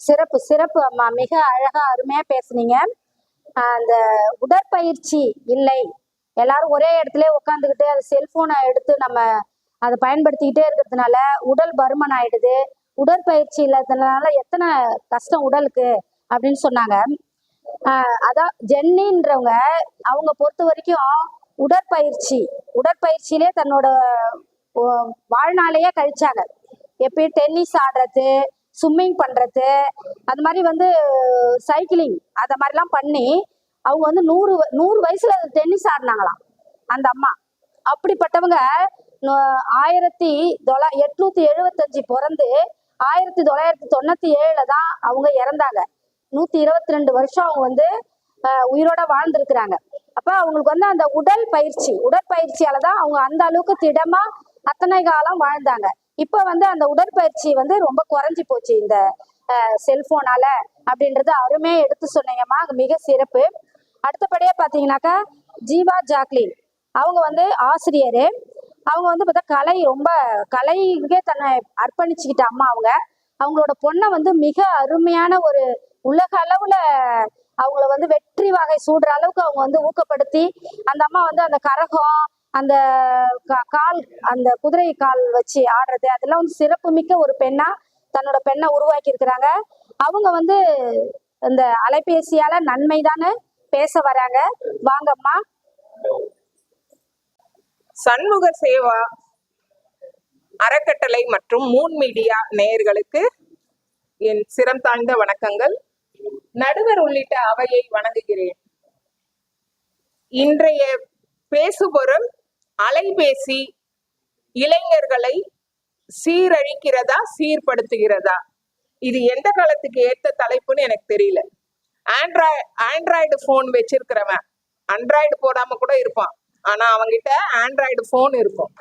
சிறப்பு சிறப்பு அம்மா. மிக அழகா அருமையா பேசுனீங்க. அந்த உடற்பயிற்சி இல்லை. எல்லாரும் ஒரே இடத்துல உட்காந்துக்கிட்டு அது செல்போனை எடுத்து நம்ம அதை பயன்படுத்திக்கிட்டே இருக்கிறதுனால உடல் பருமன் ஆயிடுது. உடற்பயிற்சி இல்லாததுனால எத்தனை கஷ்டம் உடலுக்கு அப்படின்னு சொன்னாங்க. அதான் ஜென்னின்றவங்க அவங்க பொறுத்த வரைக்கும் உடற்பயிற்சி உடற்பயிற்சியிலே தன்னோட வாழ்நாளையே கழிச்சாங்க. எப்பயும் டென்னிஸ் ஆடுறது ஸ்விம்மிங் பண்ணுறது அது மாதிரி வந்து சைக்கிளிங் அதை மாதிரிலாம் பண்ணி அவங்க வந்து நூறு நூறு வயசுல டென்னிஸ் ஆடினாங்களாம் அந்த அம்மா. அப்படிப்பட்டவங்க ஆயிரத்தி தொள்ளா எட்நூத்தி எழுபத்தஞ்சு பிறந்து ஆயிரத்தி தொள்ளாயிரத்தி தொண்ணூத்தி ஏழுல தான் அவங்க இறந்தாங்க. நூத்தி இருபத்தி ரெண்டு வருஷம் அவங்க வந்து உயிரோட வாழ்ந்திருக்கிறாங்க. அப்ப அவங்களுக்கு வந்து அந்த உடல் பயிற்சி உடற்பயிற்சியால தான் அவங்க அந்த அளவுக்கு திடமா அத்தனை காலம் வாழ்ந்தாங்க. இப்ப வந்து அந்த உடற்பயிற்சி வந்து ரொம்ப குறைஞ்சி போச்சு இந்த செல்போனால அப்படின்றது அருமே எடுத்து சொன்னீங்கம்மா. மிக சிறப்பு. அடுத்தபடியா பாத்தீங்கன்னாக்கா ஜீவா ஜாக்லின் அவங்க வந்து ஆசிரியர். அவங்க வந்து பார்த்தா கலை ரொம்ப கலைக்கே தன்னை அர்ப்பணிச்சுக்கிட்ட அம்மா அவங்க. அவங்களோட பொண்ணை வந்து மிக அருமையான ஒரு உலக அளவுல அவங்கள வந்து வெற்றி வகை சூடுற அளவுக்கு அவங்க வந்து ஊக்கப்படுத்தி அந்த அம்மா வந்து அந்த கரகம் அந்த கா- கால் அந்த குதிரை கால் வச்சு ஆடுறது அதெல்லாம் வந்து சிறப்புமிக்க ஒரு பெண்ணா தன்னோட பெண்ணை உருவாக்கி இருக்கிறாங்க அவங்க வந்து இந்த அலைபேசியால நன்மை தானே பேச வராங்க. வாங்கம்மா. சண்முக சேவா அறக்கட்டளை மற்றும் மூன் மீடியா நேயர்களுக்கு என் சிரம் தாழ்ந்த வணக்கங்கள். நடுவர் உள்ளிட்ட அவையை வணங்குகிறேன். இன்றைய பேசுபொருள் அலைபேசி இளைஞர்களை சீரழிக்கிறதா சீர்படுத்துகிறதா? இது எந்த காலத்துக்கு ஏத்த தலைப்புன்னு எனக்கு தெரியல. ஆண்ட்ராய்டு ஆண்ட்ராய்டு ஃபோன் வச்சிருக்கிறவன். ஆண்ட்ராய்டு போடாம கூட இருப்பான். ஆனா அவங்கிட்ட ஆண்ட்ராய்டு ஃபோன் இருக்கும்.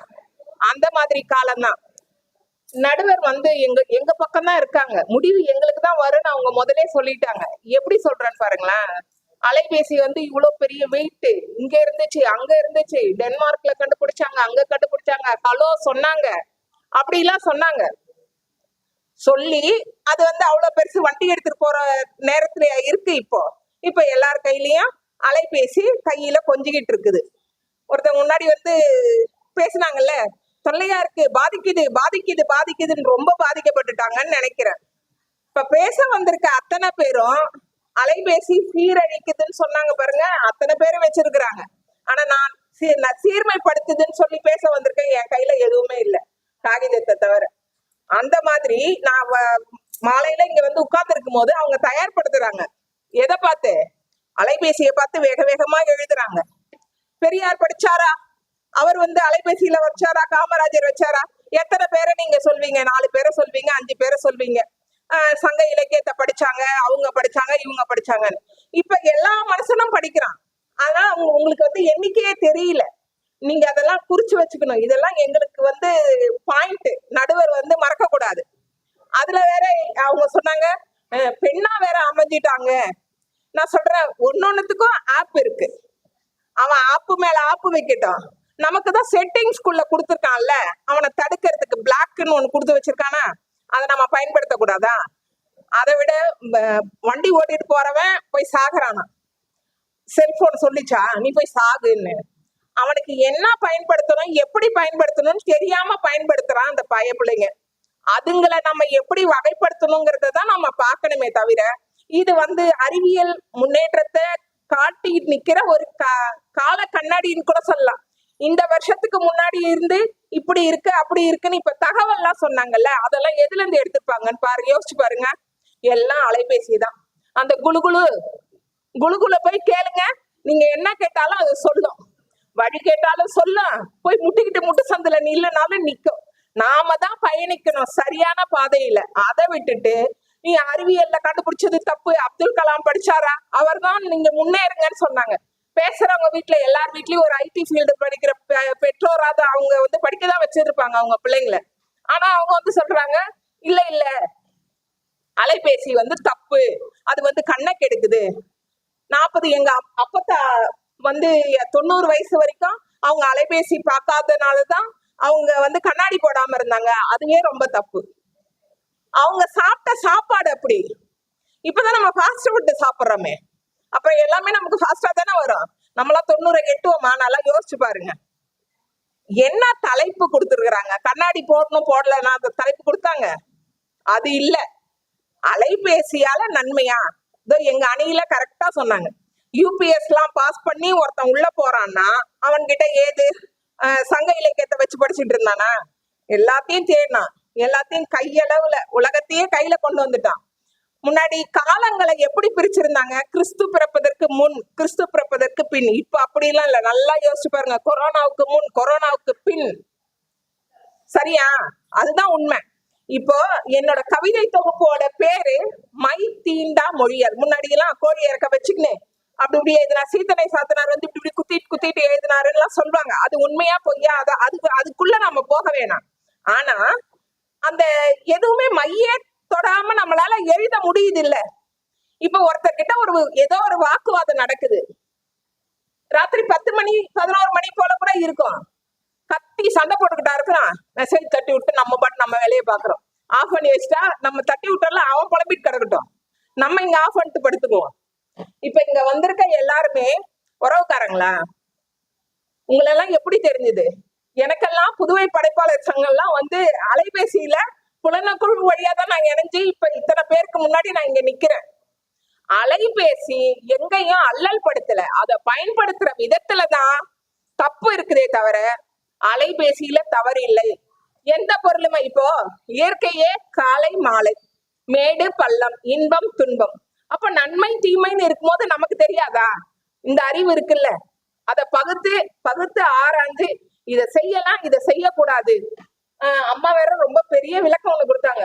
அந்த மாதிரி காலம்தான். நடுவர் வந்து எங்க எங்க பக்கம் தான் இருக்காங்க. முடிவு எங்களுக்கு தான் வரும்னு அவங்க முதலே சொல்லிட்டாங்க. எப்படி சொல்றேன்னு பாருங்களேன். அலைபேசி வந்து இவ்வளவு பெரிய வெயிட் இங்க இருந்துச்சு அங்க இருந்துச்சு. டென்மார்க்ல கண்டுபிடிச்சாங்க அங்க கண்டுபிடிச்சாங்க. ஹலோ சொன்னாங்க. அப்படிலாம் சொன்னாங்க. சொல்லி அது வந்து அவ்வளவு பெருசு வண்டி எடுத்துட்டு போற நேரத்துல இருக்கு இப்போ. இப்போ எல்லார் கையிலயும் அலைபேசி கையில கொஞ்சிக்கிட்டு இருக்குது. ஒருத்தவங்க முன்னாடி வந்து பேசுனாங்கல்ல தொல்லையா இருக்கு பாதிக்குது பாதிக்குது பாதிக்குதுன்னு ரொம்ப பாதிக்கப்பட்டுட்டாங்கன்னு நினைக்கிறேன். இப்ப பேச வந்திருக்க அத்தனை பேரும் அலைபேசி சீரழிக்குதுன்னு சொன்னாங்க பாருங்க. அத்தனை பேரும் வச்சிருக்கிறாங்க. ஆனா நான் சீ- நான் சீர்மைப்படுத்துதுன்னு சொல்லி பேச வந்திருக்கேன். என் கையில எதுவுமே இல்லை. காகிதத்தை தவிர. அந்த மாதிரி நான் வ- மாலையில இங்க வந்து உட்கார்ந்து இருக்கும் போது அவங்க தயார்படுத்துறாங்க. எதை பார்த்து? அலைபேசியை பார்த்து வேக வேகமா எழுதுறாங்க. பெரியார் படிச்சாரா? அவர் வந்து அலைபேசியில வச்சாரா? காமராஜர் வச்சாரா? எத்தனை பேரை நீங்க சொல்வீங்க? நாலு பேரை சொல்வீங்க அஞ்சு பேரை சொல்வீங்க. சங்க இலக்கியத்தை படிச்சாங்க அவங்க படிச்சாங்க இவங்க படிச்சாங்கன்னு. இப்ப எல்லா மனுஷனும் படிக்கிறான். ஆனா அவங்க உங்களுக்கு வந்து எண்ணிக்கையே தெரியல. நீங்க அதெல்லாம் குறிச்சு வச்சுக்கணும். இதெல்லாம் எங்களுக்கு வந்து பாயிண்ட் நடுவர் வந்து மறக்க கூடாது அதுல வேற அவங்க சொன்னாங்க பெண்ணா வேற அமைஞ்சிட்டாங்க. நான் சொல்றேன் ஒன்னொன்னுத்துக்கும் ஆப் இருக்கு. அவன் ஆப்பு மேல ஆப்பு வைக்கட்டும். நமக்கு தான் செட்டிங்ஸ்குள்ள கொடுத்துருக்கான்ல. அவனை தடுக்கிறதுக்கு பிளாக்னு ஒன்று கொடுத்து வச்சிருக்கானா? அதை நம்ம பயன்படுத்தக்கூடாதா? அதை விட வண்டி ஓட்டிட்டு போறவன் போய் சாகுறானா? செல்போன் சொல்லிச்சா? நீ போய் சாகுன்னு. அவனுக்கு என்ன பயன்படுத்தணும் எப்படி பயன்படுத்தணும்னு தெரியாம பயன்படுத்துறான் அந்த பய பிள்ளைங்க. அதுங்களை நம்ம எப்படி வகைப்படுத்தணுங்கிறத தான் நம்ம பார்க்கணுமே தவிர இது வந்து அறிவியல் முன்னேற்றத்தை காட்டி நிக்கிற ஒரு கா- கால கண்ணாடின்னு கூட சொல்லலாம். இந்த வருஷத்துக்கு முன்னாடி இருந்து இப்படி இருக்கு அப்படி இருக்குன்னு இப்ப தகவல்லாம் சொன்னாங்கல்ல அதெல்லாம் எதுல இருந்து எடுத்திருப்பாங்கன்னு பாருங்க யோசிச்சு பாருங்க. எல்லாம் அலைபேசி தான் அந்த குளுகுளு குழுகுல போய் கேளுங்க. நீங்க என்ன கேட்டாலும் அது சொல்லும். வழி கேட்டாலும் சொல்லும். போய் முட்டிக்கிட்டு முட்டு சந்தில நில்லனாலும் நிக்கும். நாம தான் பயணிக்கணும் சரியான பாதையில. அதை விட்டுட்டு நீ அறிவியல்ல கண்டுபிடிச்சது தப்பு. அப்துல் கலாம் படிச்சாரா? அவர் தான் நீங்க முன்னேறுங்கன்னு சொன்னாங்க. பேசுறவங்க வீட்டுல எல்லார் வீட்லயும் ஒரு ஐடி ஃபீல்டு படிக்கிற பெ- பெற்றோராவது அவங்க வந்து படிக்க தான் வச்சிருப்பாங்க அவங்க பிள்ளைங்களை. ஆனா அவங்க வந்து சொல்றாங்க இல்ல இல்ல. அலைபேசி வந்து தப்பு. அது வந்து கண்ணை கெடுக்குது. நாற்பது எங்க அப்பத்தா வந்து தொண்ணூறு வயசு வரைக்கும் அவங்க அலைபேசி பார்க்காதனால தான் அவங்க வந்து கண்ணாடி போடாம இருந்தாங்க. அதுவே ரொம்ப தப்பு. அவங்க சாப்பிட்ட சாப்பாடு அப்படி. இப்பதான் நம்ம ஃபாஸ்ட் ஃபுட்டு சாப்பிட்றோமே. அப்ப எல்லாமே நமக்கு ஃபாஸ்டா தானே வரும். நம்மளா தொண்ணூறை எட்டுவோமா? நல்லா யோசிச்சு பாருங்க. என்ன தலைப்பு கொடுத்துருக்குறாங்க? கண்ணாடி போடணும் போடலன்னா அந்த தலைப்பு கொடுத்தாங்க. அது இல்ல. அலைபேசியால நன்மையா? இதோ எங்க அணியில கரெக்டா சொன்னாங்க. யூபிஎஸ் எல்லாம் பாஸ் பண்ணி ஒருத்தன் உள்ள போறான்னா அவன்கிட்ட ஏது? சங்க இலக்கியத்தை வச்சு படிச்சுட்டு இருந்தானா? எல்லாத்தையும் தேடினான். எல்லாத்தையும் கையளவுல உலகத்தையே கையில கொண்டு வந்துட்டான். முன்னாடி காலங்களை எப்படி பிரிச்சிருந்தாங்க? கிறிஸ்து பிறப்பதற்கு முன் கிறிஸ்து பிறப்பதற்கு பின். இப்ப அப்படிலாம் இல்ல. நல்லா யோசிச்சு பாருங்க. கொரோனாவுக்கு முன் கொரோனாவுக்கு பின். சரியா? அதுதான் உண்மை. இப்போ என்னோட கவிதை தொகுப்போட பேரு மை தீண்டா மொழியர். முன்னாடி எல்லாம் கோழி இறக்க வச்சுக்கினேன் அப்படி இப்படி எழுதினா சீத்தனை சாத்தனார் வந்து இப்படி இப்படி குத்திட்டு குத்திட்டு எழுதினாருன்னு எல்லாம் சொல்லுவாங்க. அது உண்மையா பொய்யா? அது அதுக்கு அதுக்குள்ள நம்ம போக வேணாம். ஆனா அந்த எதுவுமே மையே தொடாம நம்மளால எழுத முடியுது இல்ல இப்ப ஒருத்தர்கிட்ட ஒரு ஏதோ ஒரு வாக்குவாதம் நடக்குது. ராத்திரி பத்து மணி பதினோரு மணி போல கூட இருக்கும். கத்தி சண்டை போட்டுக்கிட்டா இருக்கிறான். மெசேஜ் தட்டி விட்டு நம்ம பாட்டு நம்ம வேலையை பாக்குறோம் ஆஃப் பண்ணி வச்சுட்டா நம்ம தட்டி விட்டாலும் அவன் புலம்பிட்டு கிடக்கட்டும். நம்ம இங்க ஆஃப் பண்ணிட்டு படுத்துக்குவோம். இப்ப இங்க வந்திருக்க எல்லாருமே உறவுக்காரங்களா? உங்களெல்லாம் எப்படி தெரிஞ்சது? எனக்கெல்லாம் புதுவை படைப்பாளர் சங்கம்லாம் வந்து அலைபேசியில புலனக்குழு வழியா தான் நான் இணைஞ்சு இப்ப இத்தனை பேருக்கு முன்னாடி நான் இங்க நிக்கிறேன். அலைபேசி எங்கேயும் அல்லல் படுத்தல. அதை பயன்படுத்துற விதத்துல தான் தப்பு இருக்குதே தவிர அலைபேசியில தவறு இல்லை. எந்த பொருளுமே இப்போ இயற்கையே காலை மாலை மேடு பள்ளம் இன்பம் துன்பம். அப்ப நன்மை தீமைன்னு இருக்கும்போது நமக்கு தெரியாதா? இந்த அறிவு இருக்குல்ல. அதை பகுத்து பகுத்து ஆராய்ந்து இதை செய்யலாம் இதை செய்யக்கூடாது. அம்மா வேற ரொம்ப பெரிய விளக்கம் ஒண்ணு கொடுத்தாங்க.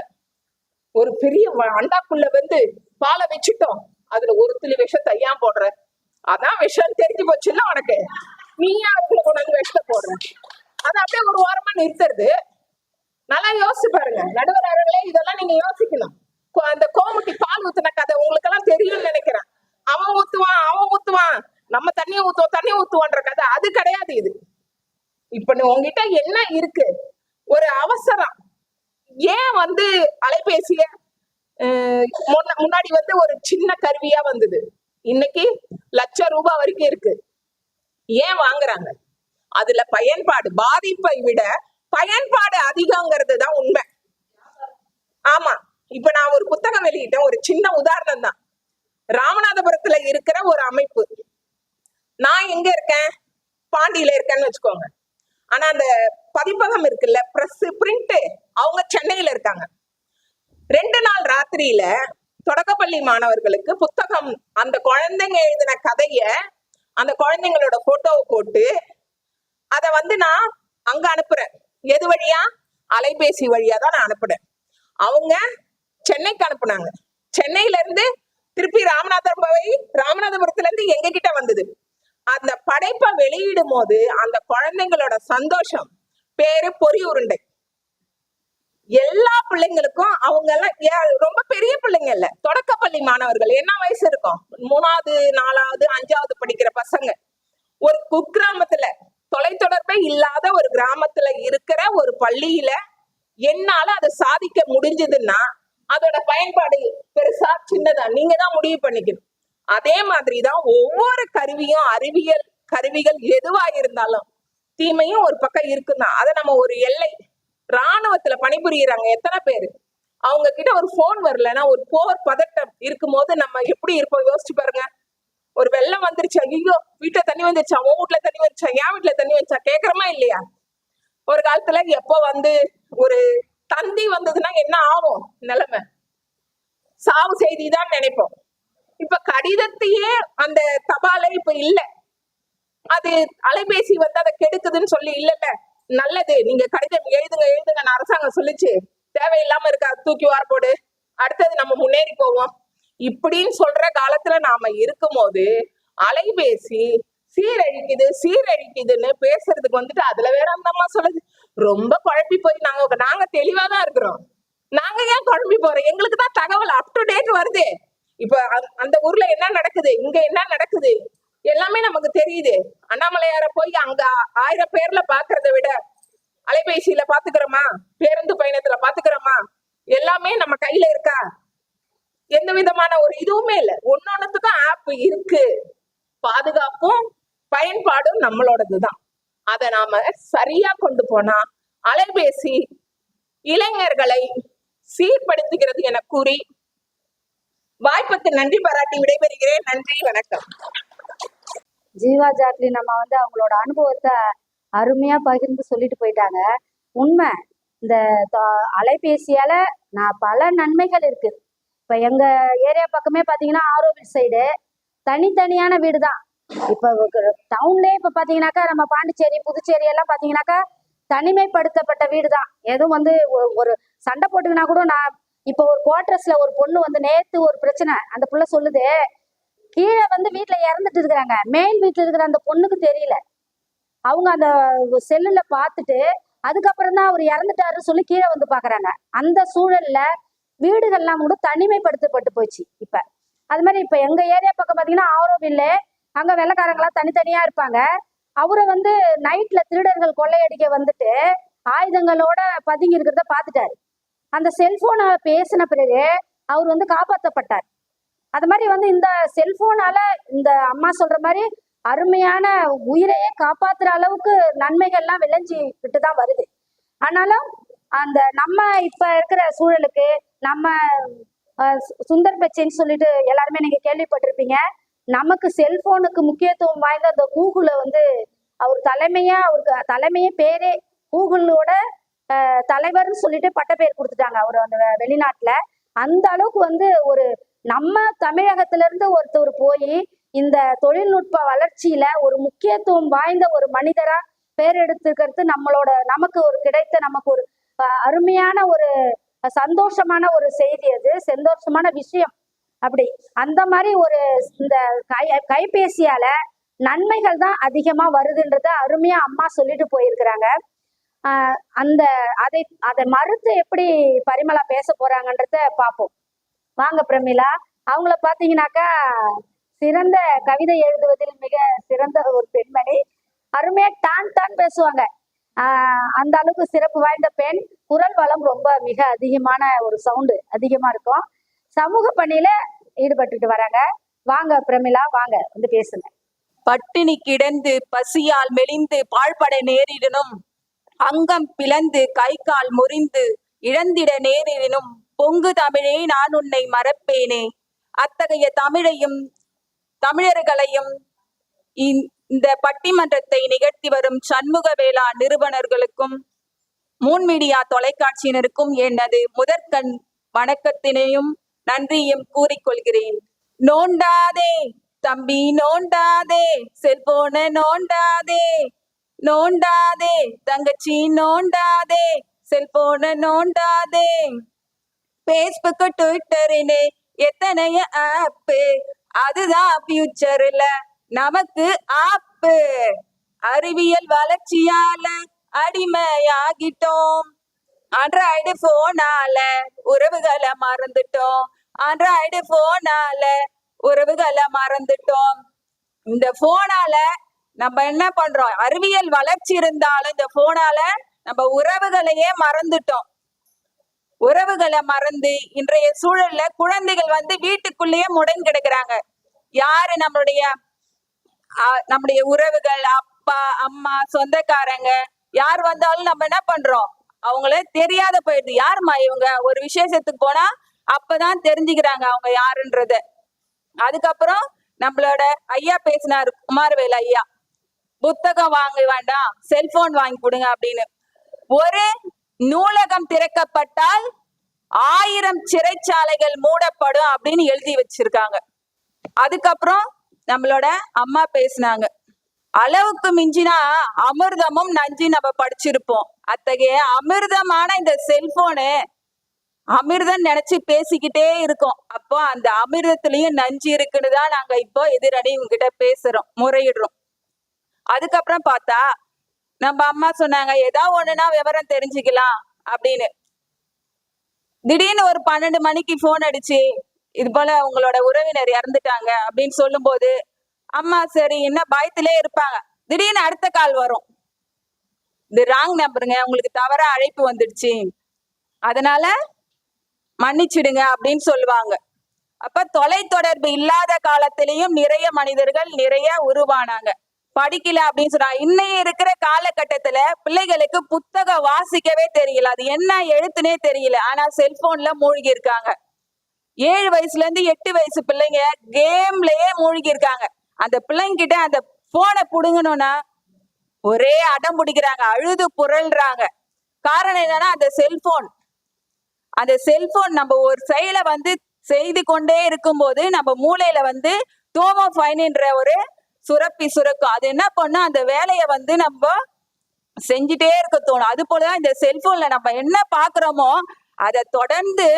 ஒரு பெரிய அண்டாக்குள்ள வந்து பாலை வச்சுட்டோம். அதுல ஒரு துளி விஷத்தை ஏன் போடுற. அதான் விஷம் தெரிஞ்சு போச்சுல்ல உனக்கு? நீ ஏன் அதுக்குள்ள கொண்டாந்து விஷத்தை போடுற. அது அப்படியே ஒரு வாரமா நிறுத்துறது. நல்லா யோசிச்சு பாருங்க. நடுவர் அரங்களே இதெல்லாம் நீங்க யோசிக்கணும். கோ- அந்த கோமுட்டி பால் ஊத்துன கதை உங்களுக்கு எல்லாம் தெரியும்னு நினைக்கிறேன். அவன் ஊத்துவான் அவன் ஊத்துவான். நம்ம தண்ணி ஊத்துவோம் தண்ணி ஊத்துவான்ற கதை. அது கிடையாது இது. இப்ப நீ உங்ககிட்ட என்ன இருக்கு? ஒரு அவசரம். ஏன் வந்து அலைபேசிய முன்னாடி வந்து ஒரு சின்ன கருவியா வந்தது. இன்னைக்கு லட்ச ரூபாய் வரைக்கும் இருக்கு. ஏன் வாங்குறாங்க? அதுல பயன்பாடு பாதிப்பை விட பயன்பாடு அதிகங்கிறது தான் உண்மை. ஆமா. இப்ப நான் ஒரு புத்தகம் வெளியிட்டேன் ஒரு சின்ன உதாரணம் தான். ராமநாதபுரத்துல இருக்கிற ஒரு அமைப்பு. நான் எங்க இருக்கேன்? பாண்டியில இருக்கேன்னு வச்சுக்கோங்க. ஆனா அந்த பதிப்பகம் இருக்குல்ல பிரஸ் பிரிண்ட் அவங்க சென்னையில இருக்காங்க. ரெண்டு நாள் ராத்திரியில தொடக்கப்பள்ளி மாணவர்களுக்கு புத்தகம் அந்த குழந்தைங்க எழுதின கதைய அந்த குழந்தைங்களோட போட்டோவை போட்டு அதை வந்து நான் அங்க அனுப்புறேன். எது வழியா? அலைபேசி வழியா தான் நான் அனுப்புனேன் அவங்க சென்னைக்கு அனுப்புனாங்க. சென்னையில இருந்து திருப்பி ராமநாதபுரம் போய் ராமநாத இருந்து எங்க கிட்ட வந்தது அந்த படைப்பை வெளியிடும் போது அந்த குழந்தைங்களோட சந்தோஷம் பேரு பொறி உருண்டை எல்லா பிள்ளைங்களுக்கும் அவங்க எல்லாம் ரொம்ப பெரிய பிள்ளைங்க இல்ல தொடக்கப்பள்ளி மாணவர்கள் என்ன வயசு இருக்கும்? மூணாவது நாலாவது அஞ்சாவது படிக்கிற பசங்க. ஒரு குக்கிராமத்துல தொலைத்தொடர்பே இல்லாத ஒரு கிராமத்துல இருக்கிற ஒரு பள்ளியில என்னால அதை சாதிக்க முடிஞ்சதுன்னா அதோட பயன்பாடு பெருசா சின்னதா நீங்க தான் முடிவு பண்ணிக்கணும். அதே மாதிரிதான் ஒவ்வொரு கருவியும் அறிவியல் கருவிகள் எதுவா இருந்தாலும் தீமையும் ஒரு பக்கம் இருக்குதான் அதை நம்ம ஒரு எல்லை ராணுவத்துல பணிபுரியுறாங்க எத்தனை பேரு? அவங்க கிட்ட ஒரு போன் வரலன்னா ஒரு போர் பதட்டம் இருக்கும்போது நம்ம எப்படி இருப்போம்? யோசிச்சு பாருங்க. ஒரு வெள்ளம் வந்துருச்சு ஐயோ வீட்டுல தண்ணி வந்துருச்சா? உன் வீட்டுல தண்ணி வந்துச்சா? என் வீட்டுல தண்ணி வந்துச்சா? கேக்குறமா இல்லையா? ஒரு காலத்துல எப்போ வந்து ஒரு தந்தி வந்ததுன்னா என்ன ஆகும்? நிலைமை. சாவு செய்தி தான் நினைப்போம். இப்ப கடிதத்தையே அந்த தபாலே இப்ப இல்லை. அது அலைபேசி வந்து அதை கெடுக்குதுன்னு சொல்லி இல்லல்ல. நல்லது. நீங்க கடிதம் எழுதுங்க எழுதுங்க அரசாங்கம் சொல்லிச்சு. தேவையில்லாம இருக்கா? தூக்கி வார போடு. அடுத்தது நம்ம முன்னேறி போவோம். இப்படின்னு சொல்ற காலத்துல நாம இருக்கும் போது அலைபேசி சீரழிக்குது சீரழிக்குதுன்னு பேசுறதுக்கு வந்துட்டு அதுல வேற அந்த அம்மா சொல்லுது. ரொம்ப குழப்பி போய் நாங்க நாங்க தெளிவா தான் இருக்கிறோம். நாங்க ஏன் குழம்பி போறோம்? எங்களுக்கு தான் தகவல் அப் டு டேட் வருது. இப்ப அந்த ஊர்ல என்ன நடக்குது? இங்க என்ன நடக்குது? எல்லாமே நமக்கு தெரியுது. அண்ணாமலையார போய் அங்க ஆயிரம் பேர்ல பாக்குறத விட அலைபேசியில பாத்துக்கிறோமா? பேருந்து பயணத்துல பாத்துக்கிறோமா? எல்லாமே நம்ம கையில இருக்கா? எந்த விதமான ஒரு இதுவுமே இல்லை. ஒன்னொன்னுத்துக்கும் ஆப் இருக்கு. பாதுகாப்பும் பயன்பாடும் நம்மளோடதுதான். அதை நாம சரியா கொண்டு போனா அலைபேசி இளைஞர்களை சீர்படுத்துகிறது என கூறி வாய்ப்புக்கு நன்றி பாராட்டி விடைபெறுகிறேன். நன்றி வணக்கம். ஜீவா ஜாக்லி நம்ம வந்து அவங்களோட அனுபவத்தை அருமையா பகிர்ந்து சொல்லிட்டு போயிட்டாங்க. உண்மை இந்த அலைபேசியால நான் பல நன்மைகள் இருக்கு. இப்ப எங்க ஏரியா பக்கமே பாத்தீங்கன்னா ஆரோவில் சைடு தனித்தனியான வீடு தான் இப்ப டவுன்லயே இப்ப பாத்தீங்கன்னாக்கா நம்ம பாண்டிச்சேரி புதுச்சேரி எல்லாம் பாத்தீங்கன்னாக்கா தனிமைப்படுத்தப்பட்ட வீடு தான் எதுவும் வந்து ஒரு சண்டை போட்டுக்கினா கூட நான் இப்போ ஒரு குவார்டர்ஸ்ல ஒரு பொண்ணு வந்து நேத்து ஒரு பிரச்சனை அந்த புள்ள சொல்லுது கீழே வந்து வீட்டுல இறந்துட்டு இருக்கிறாங்க. மேல் வீட்டுல இருக்கிற அந்த பொண்ணுக்கு தெரியல. அவங்க அந்த செல்லுல பார்த்துட்டு அதுக்கப்புறம் தான் அவர் இறந்துட்டாருன்னு சொல்லி கீழே வந்து பாக்குறாங்க. அந்த சூழல்ல வீடுகள்லாம் கூட தனிமைப்படுத்தப்பட்டு போச்சு இப்ப. அது மாதிரி இப்ப எங்க ஏரியா பக்கம் பாத்தீங்கன்னா ஆரோவில்ல அங்க வெள்ளக்காரங்களா தனித்தனியா இருப்பாங்க. அவரை வந்து நைட்ல திருடர்கள் கொள்ளையடிக்க வந்துட்டு ஆயுதங்களோட பதுங்கி இருக்கிறத பார்த்துட்டாரு அந்த செல்போனை பேசின பிறகு அவர் வந்து காப்பாற்றப்பட்டார் அது மாதிரி வந்து இந்த செல்போனால இந்த அம்மா சொல்ற மாதிரி அருமையான உயிரையே காப்பாத்துற அளவுக்கு நன்மைகள்லாம் விளைஞ்சிக்கிட்டு தான் வருது. ஆனாலும் அந்த நம்ம இப்ப இருக்கிற சூழலுக்கு நம்ம சு- சுந்தர் பச்சைன்னு சொல்லிட்டு எல்லாருமே நீங்க கேள்விப்பட்டிருப்பீங்க. நமக்கு செல்போனுக்கு முக்கியத்துவம் வாய்ந்த அந்த கூகுளை வந்து அவர் தலைமையா அவருக்கு தலைமையே பேரே கூகுளோட தலைவர்னு சொல்லிட்டு பேர் கொடுத்துட்டாங்க அவர் அந்த வெளிநாட்டுல. அந்த அளவுக்கு வந்து ஒரு நம்ம தமிழகத்துல இருந்து ஒருத்தர் போய் இந்த தொழில்நுட்ப வளர்ச்சியில ஒரு முக்கியத்துவம் வாய்ந்த ஒரு மனிதரா பேர் எடுத்துக்கிறது நம்மளோட நமக்கு ஒரு கிடைத்த நமக்கு ஒரு அருமையான ஒரு சந்தோஷமான ஒரு செய்தி அது சந்தோஷமான விஷயம். அப்படி அந்த மாதிரி ஒரு இந்த கை கைபேசியால நன்மைகள் தான் அதிகமா வருதுன்றத அருமையா அம்மா சொல்லிட்டு போயிருக்கிறாங்க. அந்த அதை அதை மறுத்து எப்படி பரிமளா பேச போறாங்கன்றத பார்ப்போம் வாங்க பிரமிளா. அவங்கள பாத்தீங்கன்னாக்கா சிறந்த கவிதை எழுதுவதில் மிக சிறந்த ஒரு பெண்மணி. அருமையா டான் டான் பேசுவாங்க. ஆஹ் அந்த அளவுக்கு சிறப்பு வாய்ந்த பெண். குரல் வளம் ரொம்ப மிக அதிகமான ஒரு சவுண்டு அதிகமா இருக்கும். சமூக பணியில ஈடுபட்டுட்டு வராங்க. வாங்க பிரமிளா வாங்க. வந்து பேசுங்க. பட்டினி கிடந்து பசியால் மெலிந்து பாழ்பட நேரிடனும். அங்கம் பிளந்து கை கால் முறிந்து இழந்திட நேரிடனும். பொங்கு தமிழே நான் உன்னை மறப்பேனே. அத்தகைய தமிழையும் தமிழர்களையும் இந்த பட்டிமன்றத்தை நிகழ்த்தி வரும் சண்முக வேளா நிறுவனர்களுக்கும் மூன் மீடியா தொலைக்காட்சியினருக்கும் எனது முதற்கண் வணக்கத்தினையும் நன்றியும் கூறிக்கொள்கிறேன். நோண்டாதே தம்பி நோண்டாதே செல்போன நோண்டாதே. நோண்டாதே தங்கச்சி நோண்டாதே செல்போன நோண்டாதே. பேஸ்புக் ட்விட்டர்னு எத்தனைய ஆப்பு அதுதான் ஃபியூச்சர்ல நமக்கு ஆப்பு அறிவியல் வளர்ச்சியால அடிமையாகிட்டோம். ஆண்ட்ராய்டு போனால உறவுகளை மறந்துட்டோம். ஆண்ட்ராய்டு போனால உறவுகளை மறந்துட்டோம். இந்த போனால நம்ம என்ன பண்றோம்? அறிவியல் வளர்ச்சி இருந்தாலும் இந்த போனால நம்ம உறவுகளையே மறந்துட்டோம். உறவுகளை மறந்து இன்றைய சூழல்ல குழந்தைகள் வந்து வீட்டுக்குள்ளேயே முடங்கி கிடக்குறாங்க. யாரு நம்மளுடைய நம்முடைய உறவுகள் அப்பா அம்மா சொந்தக்காரங்க யார் வந்தாலும் நம்ம என்ன பண்றோம்? அவங்கள தெரியாத போயிடுது. யாருமா இவங்க? ஒரு விசேஷத்துக்கு போனா அப்பதான் தெரிஞ்சுக்கிறாங்க அவங்க யாருன்றத. அதுக்கப்புறம் நம்மளோட ஐயா பேசினாரு குமாரவேல் ஐயா. புத்தகம் வாங்க வேண்டாம் செல்போன் வாங்கி கொடுங்க அப்படின்னு. ஒரு நூலகம் திறக்கப்பட்டால் ஆயிரம் சிறைச்சாலைகள் மூடப்படும் அப்படின்னு எழுதி வச்சிருக்காங்க. அதுக்கப்புறம் நம்மளோட அம்மா பேசினாங்க. அளவுக்கு மிஞ்சினா அமிர்தமும் நஞ்சு நம்ம படிச்சிருப்போம். அத்தகைய அமிர்தமான இந்த செல்போனு அமிர்தம் நினைச்சு பேசிக்கிட்டே இருக்கோம். அப்போ அந்த அமிர்தத்திலயும் நஞ்சு இருக்குன்னு தான் நாங்க இப்போ எதிரணி உங்ககிட்ட பேசுறோம் முறையிடுறோம். அதுக்கப்புறம் பார்த்தா நம்ம அம்மா சொன்னாங்க ஏதா ஒண்ணுனா விவரம் தெரிஞ்சுக்கலாம் அப்படின்னு. திடீர்னு ஒரு பன்னெண்டு மணிக்கு போன் அடிச்சு இது போல உங்களோட உறவினர் இறந்துட்டாங்க அப்படின்னு சொல்லும்போது அம்மா சரி என்ன பயத்திலே இருப்பாங்க. திடீர்னு அடுத்த கால் வரும். இது ராங் நம்பருங்க உங்களுக்கு தவறா அழைப்பு வந்துடுச்சு. அதனால மன்னிச்சிடுங்க அப்படின்னு சொல்லுவாங்க. அப்ப தொலைத்தொடர்பு இல்லாத காலத்திலையும் நிறைய மனிதர்கள் நிறைய உருவானாங்க. படிக்கல அப்படின்னு சொன்னா இன்னைய இருக்கிற காலகட்டத்துல பிள்ளைகளுக்கு புத்தகம் வாசிக்கவே தெரியல. அது என்ன எழுத்துனே தெரியல. ஆனா செல்போன்ல மூழ்கி இருக்காங்க ஏழு வயசுல இருந்து எட்டு வயசு பிள்ளைங்க கேம்லயே மூழ்கி இருக்காங்க அந்த பிள்ளைங்க கிட்ட அந்த போனை புடுங்கணும்னா ஒரே அடம் பிடிக்கிறாங்க. அழுது புரள்றாங்க. காரணம் என்னன்னா அந்த செல்போன் அந்த செல்போன் நம்ம ஒரு செயலை வந்து செய்து கொண்டே இருக்கும்போது நம்ம மூளையில வந்து தோமோஃபைன்ன்ற ஒரு சுரப்பி சுரக்கும். அது என்ன பண்ணும் அந்த வேலையை வந்து நம்ம செஞ்சுட்டே இருக்க தோணும். அது போலதான் இந்த செல்போன்ல நம்ம என்ன பாக்குறோமோ அதை தொடர்ந்து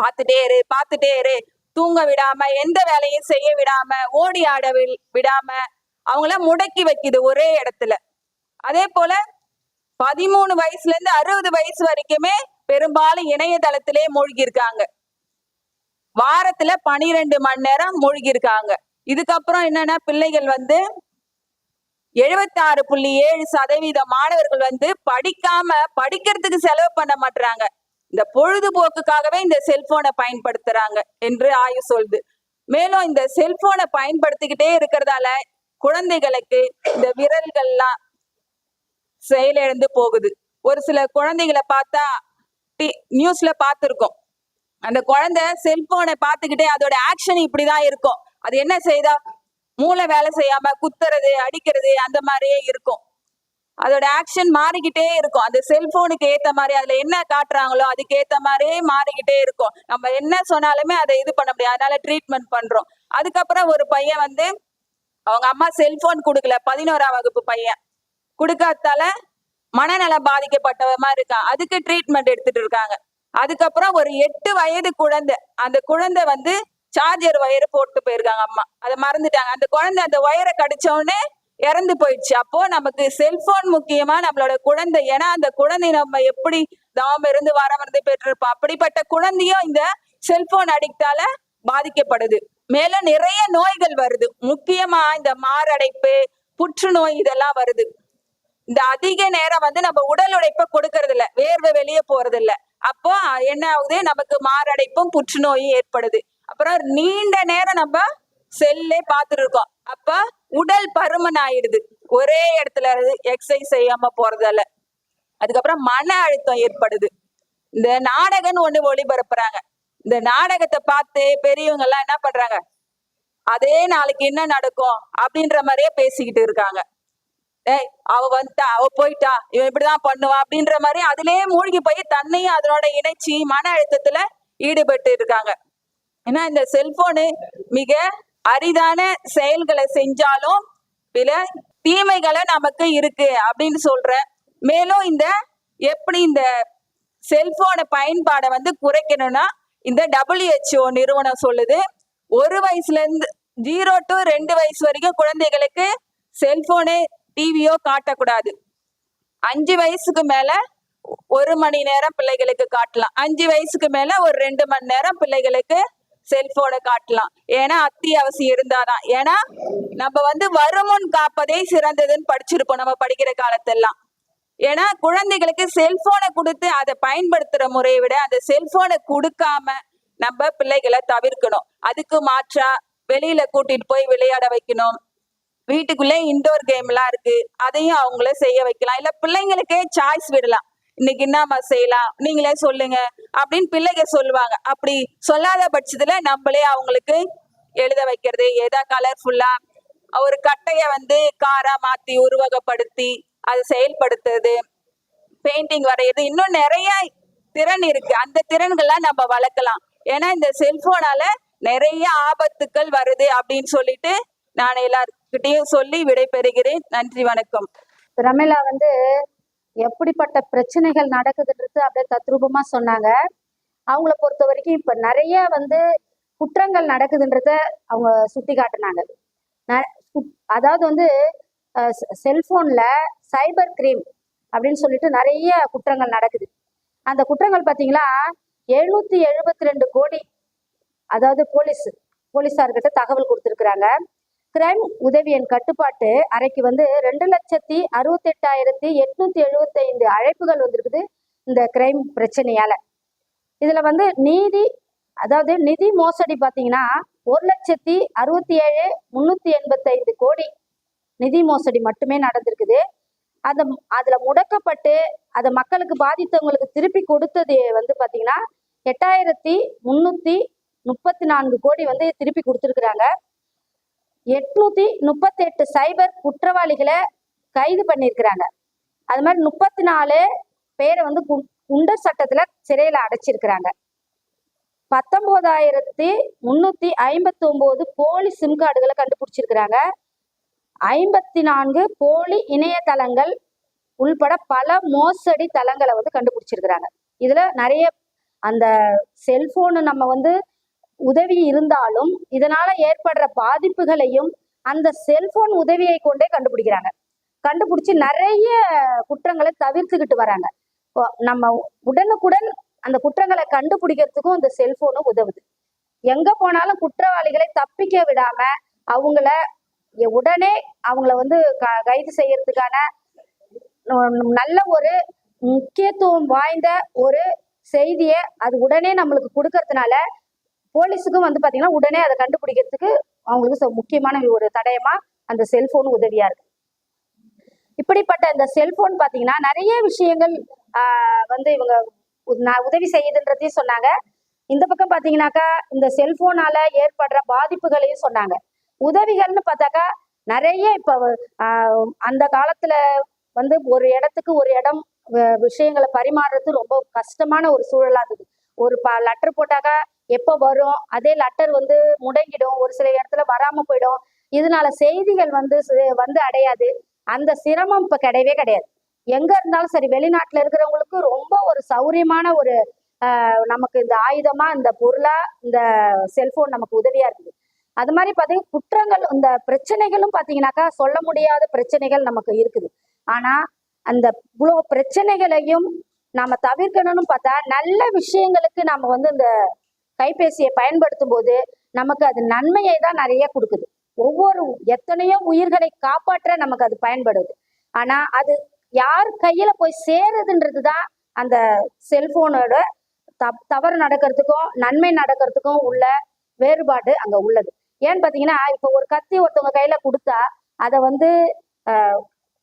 பார்த்துட்டே இரு பார்த்துட்டே இரு. தூங்க விடாம எந்த வேலையும் செய்ய விடாம ஓடி ஆட வி- விடாம அவங்கள முடக்கி வைக்குது ஒரே இடத்துல. அதே போல பதிமூணு வயசுல இருந்து அறுபது வயசு வரைக்குமே பெரும்பாலும் இணையதளத்திலே மூழ்கி இருக்காங்க வாரத்துல பனிரெண்டு மணி நேரம் மூழ்கி இருக்காங்க இதுக்கப்புறம் என்னன்னா பிள்ளைகள் வந்து எழுபத்தாறு புள்ளி ஏழு சதவீத மாணவர்கள் வந்து படிக்காம படிக்கிறதுக்கு செலவு பண்ண மாட்டாங்க இந்த பொழுதுபோக்குக்காகவே இந்த செல்போனை பயன்படுத்துறாங்க என்று ஆய்வு சொல்லுது. மேலும் இந்த செல்போனை பயன்படுத்திக்கிட்டே இருக்கிறதால குழந்தைகளுக்கு இந்த விரல்கள்லாம் செயலிழந்து போகுது. ஒரு சில குழந்தைகளை பார்த்தா டி- நியூஸ்ல பார்த்துருக்கோம். அந்த குழந்தை செல்போனை பார்த்துக்கிட்டே அதோட ஆக்ஷன் இப்படிதான் இருக்கும். அது என்ன செய்தா? மூளை வேலை செய்யாம குத்துறது அடிக்கிறது அந்த மாதிரியே இருக்கும். அதோட ஆக்ஷன் மாறிக்கிட்டே இருக்கும். அந்த செல்போனுக்கு ஏத்த மாதிரி அதுல என்ன காட்டுறாங்களோ அதுக்கு ஏத்த மாதிரியே மாறிக்கிட்டே இருக்கும். நம்ம என்ன சொன்னாலுமே அதை இது பண்ண முடியாது. அதனால ட்ரீட்மெண்ட் பண்றோம். அதுக்கப்புறம் ஒரு பையன் வந்து அவங்க அம்மா செல்போன் கொடுக்கல. பதினோராம் வகுப்பு பையன். கொடுக்காதால மனநலம் பாதிக்கப்பட்டவ மாதிரி இருக்கான். அதுக்கு ட்ரீட்மெண்ட் எடுத்துட்டு இருக்காங்க. அதுக்கப்புறம் ஒரு எட்டு வயது குழந்தை. அந்த குழந்தை வந்து சார்ஜர் வயரை போட்டு போயிருக்காங்க அம்மா. அதை மறந்துட்டாங்க. அந்த குழந்தை அந்த ஒயரை கடிச்சோடனே இறந்து போயிடுச்சு. அப்போ நமக்கு செல்போன் முக்கியமா நம்மளோட குழந்தை. ஏன்னா அந்த குழந்தை நம்ம எப்படி தாம் இருந்து வரம் இருந்து பெற்றிருப்போம். அப்படிப்பட்ட குழந்தையும் இந்த செல்போன் அடிக்டால பாதிக்கப்படுது. மேலும் நிறைய நோய்கள் வருது. முக்கியமா இந்த மாரடைப்பு புற்றுநோய் இதெல்லாம் வருது. இந்த அதிக நேரம் வந்து நம்ம உடல் உழைப்ப கொடுக்கறது இல்ல வேர்வை வெளியே போறது இல்ல அப்போ என்ன ஆகுது? நமக்கு மாரடைப்பும் புற்றுநோயும் ஏற்படுது. அப்புறம் நீண்ட நேரம் நம்ம செல்லே பார்த்துட்டு இருக்கோம். அப்ப உடல் பருமன் ஆயிடுது ஒரே இடத்துல எக்ஸசைஸ் செய்யாம போறதால. அதுக்கப்புறம் மன அழுத்தம் ஏற்படுது. இந்த நாடகம்னு ஒண்ணு ஒளிபரப்புறாங்க. இந்த நாடகத்தை பார்த்து பெரியவங்க எல்லாம் என்ன பண்றாங்க? அதே நாளைக்கு என்ன நடக்கும் அப்படின்ற மாதிரியே பேசிக்கிட்டு இருக்காங்க. ஏய் அவ வந்துட்டா அவ போயிட்டா இவன் இப்படிதான் பண்ணுவா அப்படின்ற மாதிரி அதுலயே மூழ்கி போய் தன்னையும் அதனோட இணைச்சி மன அழுத்தத்துல ஈடுபட்டு இருக்காங்க. ஏன்னா இந்த செல்போனு மிக அரிதான செயல்களை செஞ்சாலும் சில தீமைகளை நமக்கு இருக்கு அப்படின்னு சொல்றேன் மேலும் இந்த எப்படி இந்த செல்போனை பயன்பாடை வந்து குறைக்கணும்னா இந்த டபிள்யூஹெச்ஓ நிறுவனம் சொல்லுது. ஒரு வயசுல இருந்து ஜீரோ டு ரெண்டு வயசு வரைக்கும் குழந்தைகளுக்கு செல்போனு டிவியோ காட்டக்கூடாது. அஞ்சு வயசுக்கு மேல ஒரு மணி நேரம் பிள்ளைகளுக்கு காட்டலாம். அஞ்சு வயசுக்கு மேல ஒரு ரெண்டு மணி நேரம் பிள்ளைகளுக்கு செல்போனை காட்டலாம். ஏன்னா அத்தியாவசியம் இருந்தாதான். ஏன்னா நம்ம வந்து வருமுன் காப்பதே சிறந்ததுன்னு படிச்சிருப்போம் நம்ம படிக்கிற காலத்தெல்லாம். ஏன்னா குழந்தைகளுக்கு செல்போனை கொடுத்து அதை பயன்படுத்துற முறையை விட அந்த செல்போனை கொடுக்காம நம்ம பிள்ளைகளை தவிர்க்கணும். அதுக்கு மாற்றா வெளியில கூட்டிட்டு போய் விளையாட வைக்கணும். வீட்டுக்குள்ளே இன்டோர் கேம் எல்லாம் இருக்கு. அதையும் அவங்கள செய்ய வைக்கலாம். இல்ல பிள்ளைங்களுக்கே சாய்ஸ் விடலாம். இன்னைக்கு என்னம்மா செய்யலாம்? நீங்களே சொல்லுங்க. அப்படின்னு பிள்ளைங்க சொல்லுவாங்க. அப்படி சொல்லாத பட்சத்துல நம்மளே அவங்களுக்கு எழுத வைக்கிறது. எதா கலர்ஃபுல்லா ஒரு கட்டைய வந்து காரா மாத்தி உருவகப்படுத்தி அதை செயல்படுத்துறது. பெயிண்டிங் வரைகிறது இன்னும் நிறைய திறன் இருக்கு. அந்த திறன்கள்லாம் நம்ம வளர்க்கலாம். ஏன்னா இந்த செல்போனால நிறைய ஆபத்துக்கள் வருது அப்படின்னு சொல்லிட்டு நான் எல்லாருக்கிட்டையும் சொல்லி விடைபெறுகிறேன். நன்றி வணக்கம். ரமேலா வந்து எப்படிப்பட்ட பிரச்சனைகள் நடக்குதுன்றது அப்படியே தத்ரூபமா சொன்னாங்க. அவங்கள பொறுத்த வரைக்கும் இப்ப நிறைய வந்து குற்றங்கள் நடக்குதுன்றத அவங்க சுட்டி காட்டினாங்க. அதாவது வந்து செல்போன்ல சைபர் கிரீம் அப்படின்னு சொல்லிட்டு நிறைய குற்றங்கள் நடக்குது. அந்த குற்றங்கள் பார்த்தீங்களா எழுநூத்தி எழுபத்தி ரெண்டு கோடி அதாவது போலீஸ் போலீஸார்கிட்ட தகவல் கொடுத்துருக்குறாங்க. கிரைம் உதவியின் கட்டுப்பாட்டு அறைக்கு வந்து ரெண்டு லட்சத்தி அறுபத்தெட்டாயிரத்தி எட்நூத்தி எழுபத்தைந்து அழைப்புகள் வந்திருக்குது இந்த கிரைம் பிரச்சனையால. இதுல வந்து நீதி அதாவது நிதி மோசடி பார்த்தீங்கன்னா ஒரு லட்சத்தி அறுபத்தி ஏழு முந்நூற்றி எண்பத்தைந்து கோடி நிதி மோசடி மட்டுமே நடந்திருக்குது. அந்த அதுல முடக்கப்பட்டு அதை மக்களுக்கு பாதித்தவங்களுக்கு திருப்பி கொடுத்தது வந்து பாத்தீங்கன்னா எட்டாயிரத்தி முன்னூத்தி முப்பத்தி நான்கு கோடி வந்து திருப்பி கொடுத்துருக்குறாங்க. எட்நூத்தி முப்பத்தி எட்டு சைபர் குற்றவாளிகளை கைது பண்ணியிருக்கிறாங்க. அது மாதிரி முப்பத்தி நாலு பேரை வந்து குண்டர் சட்டத்துல சிறையில அடைச்சிருக்கிறாங்க. பத்தொன்பதாயிரத்தி முன்னூத்தி ஐம்பத்தி ஒன்பது போலி சிம் கார்டுகளை கண்டுபிடிச்சிருக்கிறாங்க. ஐம்பத்தி நான்கு போலி இணையதளங்கள் உள்பட பல மோசடி தளங்களை வந்து கண்டுபிடிச்சிருக்கிறாங்க. இதுல நிறைய அந்த செல்போனு நம்ம வந்து உதவி இருந்தாலும் இதனால ஏற்படுற பாதிப்புகளையும் அந்த செல்போன் உதவியை கொண்டே கண்டுபிடிக்கிறாங்க. கண்டுபிடிச்சு நிறைய குற்றங்களை தவிர்த்துக்கிட்டு வராங்க. நம்ம உடனுக்குடன் அந்த குற்றங்களை கண்டுபிடிக்கிறதுக்கும் இந்த செல்போனும் உதவுது. எங்க போனாலும் குற்றவாளிகளை தப்பிக்க விடாம அவங்கள உடனே அவங்கள வந்து க- கைது செய்யறதுக்கான நல்ல ஒரு முக்கியத்துவம் வாய்ந்த ஒரு செய்தியை அது உடனே நம்மளுக்கு கொடுக்கறதுனால போலீஸுக்கும் வந்து பார்த்தீங்கன்னா உடனே அதை கண்டுபிடிக்கிறதுக்கு அவங்களுக்கு ச- முக்கியமான ஒரு தடயமா அந்த செல்போன் உதவியா இருக்கு. இப்படிப்பட்ட இந்த செல்போன் பார்த்தீங்கன்னா நிறைய விஷயங்கள் வந்து இவங்க உ- நான் உதவி செய்யுதுன்றதையும் சொன்னாங்க. இந்த பக்கம் பார்த்தீங்கன்னாக்கா இந்த செல்போனால ஏற்படுற பாதிப்புகளையும் சொன்னாங்க. உதவிகள்னு பார்த்தாக்கா நிறைய இப்போ ஆஹ் அந்த காலத்துல வந்து ஒரு இடத்துக்கு ஒரு இடம் விஷயங்களை பரிமாறுறது ரொம்ப கஷ்டமான ஒரு சூழலாக இருந்தது. ஒரு ப லெட்டர் போட்டாக்கா எப்போ வரும்? அதே லெட்டர் வந்து முடங்கிடும். ஒரு சில இடத்துல வராம போயிடும். இதனால செய்திகள் வந்து வந்து அடையாது. அந்த சிரமம் இப்ப கிடையவே கிடையாது. எங்க இருந்தாலும் சரி வெளிநாட்டுல இருக்கிறவங்களுக்கு ரொம்ப ஒரு சௌரியமான ஒரு நமக்கு இந்த ஆயுதமா இந்த பொருளா இந்த செல்போன் நமக்கு உதவியா இருக்குது. அது மாதிரி பார்த்தீங்கன்னா குற்றங்கள் இந்த பிரச்சனைகளும் பார்த்தீங்கன்னாக்கா சொல்ல முடியாத பிரச்சனைகள் நமக்கு இருக்குது. ஆனா அந்த இவ்வளோ பிரச்சனைகளையும் நாம தவிர்க்கணும்னு பார்த்தா நல்ல விஷயங்களுக்கு நாம வந்து இந்த கைபேசியை பயன்படுத்தும் போது நமக்கு அது நன்மையை தான் நிறைய கொடுக்குது. ஒவ்வொரு எத்தனையோ உயிர்களை காப்பாற்ற நமக்கு அது பயன்படுது. ஆனா அது யார் கையில போய் சேருதுன்றது தான் அந்த செல்போனோட தப் தவறு நடக்கிறதுக்கும் நன்மை நடக்கிறதுக்கும் உள்ள வேறுபாடு அங்க உள்ளது. ஏன்னு பாத்தீங்கன்னா இப்போ ஒரு கத்தி ஒருத்தவங்க கையில கொடுத்தா அதை வந்து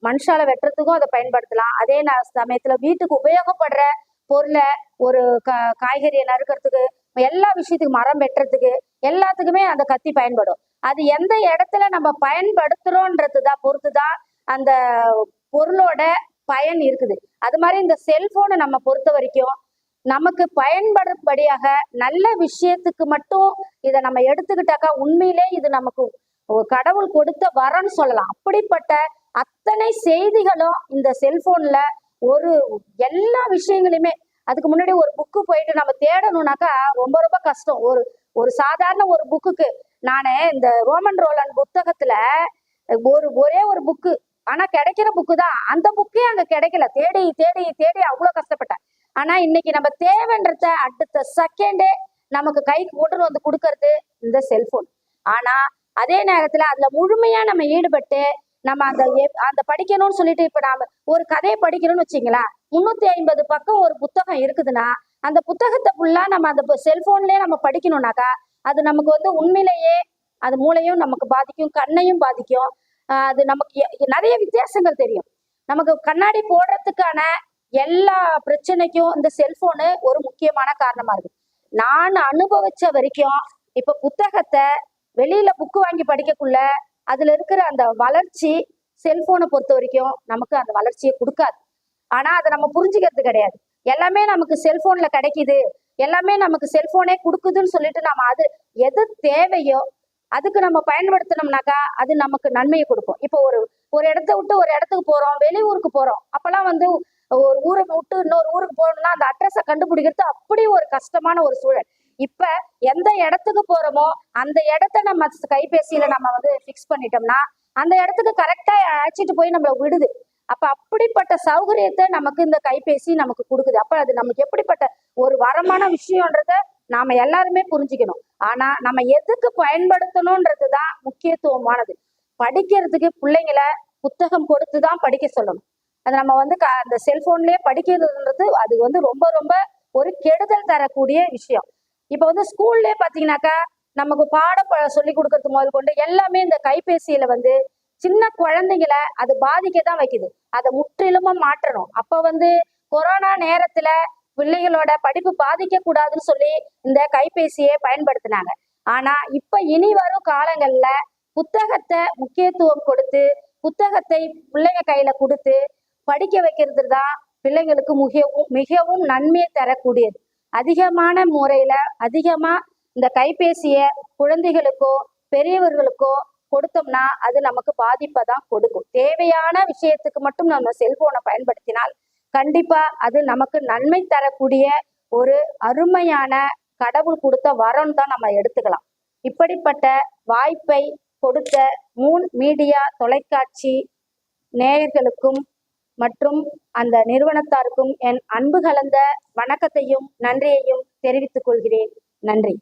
மனுஷால வெட்டுறதுக்கும் அதை பயன்படுத்தலாம். அதே சமயத்துல வீட்டுக்கு உபயோகப்படுற பொருளை ஒரு க காய்கறியை நறுக்கிறதுக்கு எல்லா விஷயத்துக்கு மரம் வெட்டுறதுக்கு எல்லாத்துக்குமே அந்த கத்தி பயன்படும். அது எந்த இடத்துல நம்ம பயன்படுத்துறோன்றது தான் பொறுத்து தான் அந்த பொருளோட பயன் இருக்குது. அது மாதிரி இந்த செல்போனை நம்ம பொறுத்த வரைக்கும் நமக்கு பயன்படும்படியாக நல்ல விஷயத்துக்கு மட்டும் இதை நம்ம எடுத்துக்கிட்டாக்கா உண்மையிலே இது நமக்கு கடவுள் கொடுத்த வரன்னு சொல்லலாம். அப்படிப்பட்ட அத்தனை செய்திகளும் இந்த செல்போன்ல ஒரு எல்லா விஷயங்களையுமே அதுக்கு முன்னாடி ஒரு புக்கு போயிட்டு நம்ம தேடணும்னாக்கா ரொம்ப ரொம்ப கஷ்டம். ஒரு ஒரு சாதாரண ஒரு புக்குக்கு நான் இந்த ரோமன் ரோலன் புத்தகத்துல ஒரு ஒரே ஒரு புக்கு ஆனா கிடைக்கிற புக்கு தான். அந்த புக்கே அங்க கிடைக்கல. தேடி தேடி தேடி அவ்வளவு கஷ்டப்பட்டேன். ஆனா இன்னைக்கு நம்ம தேவைன்றத அடுத்த செகண்டே நமக்கு கைக்கு கொண்டு வந்து கொடுக்கறது இந்த செல்போன் ஆனா அதே நேரத்துல அதுல முழுமையா நம்ம ஈடுபட்டு நம்ம அந்த எப்- அந்த படிக்கணும்னு சொல்லிட்டு இப்ப நாம ஒரு கதையை படிக்கணும்னு வச்சுங்களேன். முன்னூத்தி ஐம்பது பக்கம் ஒரு புத்தகம் இருக்குதுன்னா அந்த புத்தகத்தை ஃபுல்லா நம்ம அந்த செல்போன்லயே நம்ம படிக்கணும்னாக்கா அது நமக்கு வந்து உண்மையிலேயே அது மூளையும் நமக்கு பாதிக்கும் கண்ணையும் பாதிக்கும். அது நமக்கு நிறைய வித்தியாசங்கள் தெரியும். நமக்கு கண்ணாடி போடுறதுக்கான எல்லா பிரச்சனைக்கும் இந்த செல்போனு ஒரு முக்கியமான காரணமா இருக்கு. நான் அனுபவிச்ச வரைக்கும் இப்ப புத்தகத்தை வெளியில புக்கு வாங்கி படிக்கக்குள்ள அதுல இருக்கிற அந்த வளர்ச்சி செல்போனை பொறுத்த வரைக்கும் நமக்கு அந்த வளர்ச்சியை கொடுக்காது. ஆனா அதை நம்ம புரிஞ்சுக்கிறது கிடையாது. எல்லாமே நமக்கு செல்போன்ல கிடைக்குது. எல்லாமே நமக்கு செல்போனே கொடுக்குதுன்னு சொல்லிட்டு நம்ம அது எது தேவையோ அதுக்கு நம்ம பயன்படுத்தினோம்னாக்கா அது நமக்கு நன்மையை கொடுக்கும். இப்போ ஒரு ஒரு இடத்த விட்டு ஒரு இடத்துக்கு போறோம் வெளியூருக்கு போறோம். அப்பெல்லாம் வந்து ஒரு ஊரை விட்டு இன்னொரு ஊருக்கு போகணும்னா அந்த அட்ரஸை கண்டுபிடிக்கிறது அப்படி ஒரு கஷ்டமான ஒரு சூழல். இப்ப எந்த இடத்துக்கு போறோமோ அந்த இடத்த நம்ம கைபேசியில நம்ம வந்து ஃபிக்ஸ் பண்ணிட்டோம்னா அந்த இடத்துக்கு கரெக்டா அழைச்சிட்டு போய் நம்மள விடுது. அப்ப அப்படிப்பட்ட சௌகரியத்தை நமக்கு இந்த கைபேசி நமக்கு கொடுக்குது. அப்ப அது நமக்கு எப்படிப்பட்ட ஒரு வரமான விஷயம்ன்றத நாம எல்லாருமே புரிஞ்சுக்கணும். ஆனா நம்ம எதுக்கு பயன்படுத்தணும்ன்றது தான் முக்கியத்துவமானது. படிக்கிறதுக்கு பிள்ளைங்கள புத்தகம் கொடுத்து தான் படிக்க சொல்லணும். அது நம்ம வந்து க- அந்த செல்போன்லயே படிக்கிறதுன்றது அது வந்து ரொம்ப ரொம்ப ஒரு கெடுதல் தரக்கூடிய விஷயம். இப்போ வந்து ஸ்கூல்லே பார்த்தீங்கன்னாக்கா நமக்கு பாட சொல்லி கொடுக்கறது முதல் கொண்டு எல்லாமே இந்த கைபேசியில வந்து சின்ன குழந்தைங்களை அது பாதிக்க தான் வைக்குது. அதை முற்றிலுமா மாற்றணும். அப்போ வந்து கொரோனா நேரத்துல பிள்ளைகளோட படிப்பு பாதிக்க கூடாதுன்னு சொல்லி இந்த கைபேசியை பயன்படுத்தினாங்க. ஆனா இப்ப இனி வரும் காலங்கள்ல புத்தகத்தை முக்கியத்துவம் கொடுத்து புத்தகத்தை பிள்ளைங்க கையில கொடுத்து படிக்க வைக்கிறது தான் பிள்ளைங்களுக்கு மிகவும் மிகவும் நன்மையை தரக்கூடியது. அதிகமான முறையில அதிகமா இந்த கைபேசியை குழந்தைகளுக்கோ பெரியவர்களுக்கோ கொடுத்தோம்னா அது நமக்கு பாதிப்பை தான் கொடுக்கும். தேவையான விஷயத்துக்கு மட்டும் நம்ம செல்போனை பயன்படுத்தினால் கண்டிப்பா அது நமக்கு நன்மை தரக்கூடிய ஒரு அருமையான கடவுள் கொடுத்த வரம் தான் நம்ம எடுத்துக்கலாம். இப்படிப்பட்ட வாய்ப்பை கொடுத்த மூன் மீடியா தொலைக்காட்சி நேயர்களுக்கும் மற்றும் அந்த நிறுவனத்தாருக்கும் என் அன்பு கலந்த வணக்கத்தையும் நன்றியையும் தெரிவித்துக் கொள்கிறேன். நன்றி.